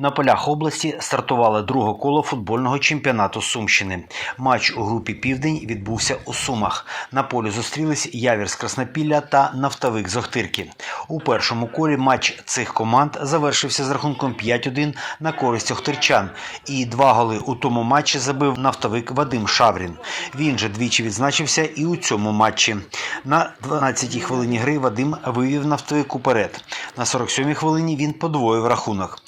На полях області стартувало друге коло футбольного чемпіонату Сумщини. Матч у групі Південь відбувся у Сумах. На полі зустрілись Явір з Краснопілля та Нафтовик з Охтирки. У першому колі матч цих команд завершився з рахунком 5-1 на користь охтирчан. І два голи у тому матчі забив нафтовик Вадим Шаврін. Він же двічі відзначився і у цьому матчі. На 12-й хвилині гри Вадим вивів нафтовик уперед. На 47-й хвилині він подвоїв рахунок.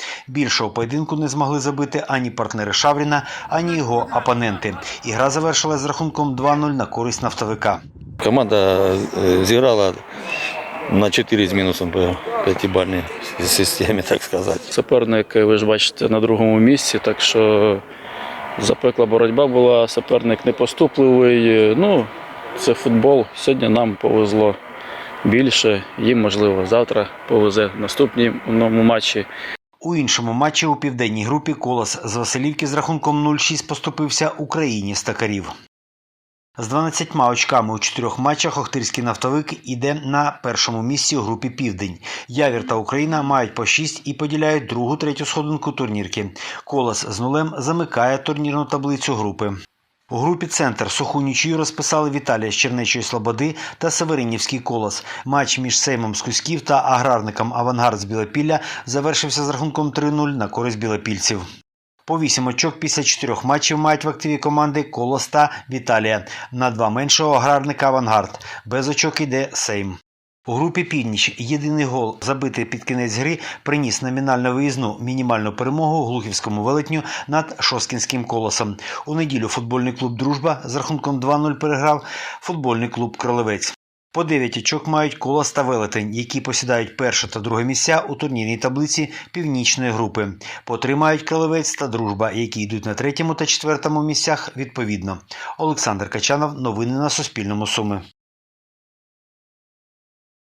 Більшого поєдинку не змогли забити ані партнери Шавріна, ані його опоненти. І гра завершилась з рахунком 2-0 на користь нафтовика. Команда э, зіграла на 4 з мінусом по п'ятибальній системі, так сказати. Суперник, ви ж бачите, на другому місці, так що запекла боротьба була, суперник непоступливий. Ну, це футбол. Сьогодні нам повезло більше, їм, можливо, завтра повезе в наступному матчі. У іншому матчі у південній групі Колос з Василівки з рахунком 0-6 поступився Україні стакарів. З 12 очками у чотирьох матчах Охтирський нафтовик іде на першому місці у групі Південь. Явір та Україна мають по 6 і поділяють другу третю сходинку турнірки. Колос з нулем замикає турнірну таблицю групи. У групі Центр суху нічию розписали Віталія з Чернечої Слободи та Северинівський колос. Матч між Сеймом з Кузьків та аграрником Авангард з Білопілля завершився з рахунком 3-0 на користь білопільців. По 8 очок після чотирьох матчів мають в активі команди Колос та Віталія. На два меншого аграрника Авангард. Без очок іде Сейм. У групі Північ єдиний гол, забитий під кінець гри, приніс номінально виїзну мінімальну перемогу глухівському велетню над Шоскінським колосом. У неділю футбольний клуб Дружба з рахунком 2-0 переграв футбольний клуб Кролевець. По 9 очок мають колос та велетень, які посідають перше та друге місця у турнірній таблиці північної групи. По три Кролевець та Дружба, які йдуть на третьому та четвертому місцях відповідно. Олександр Качанов. Новини на Суспільному. Суми.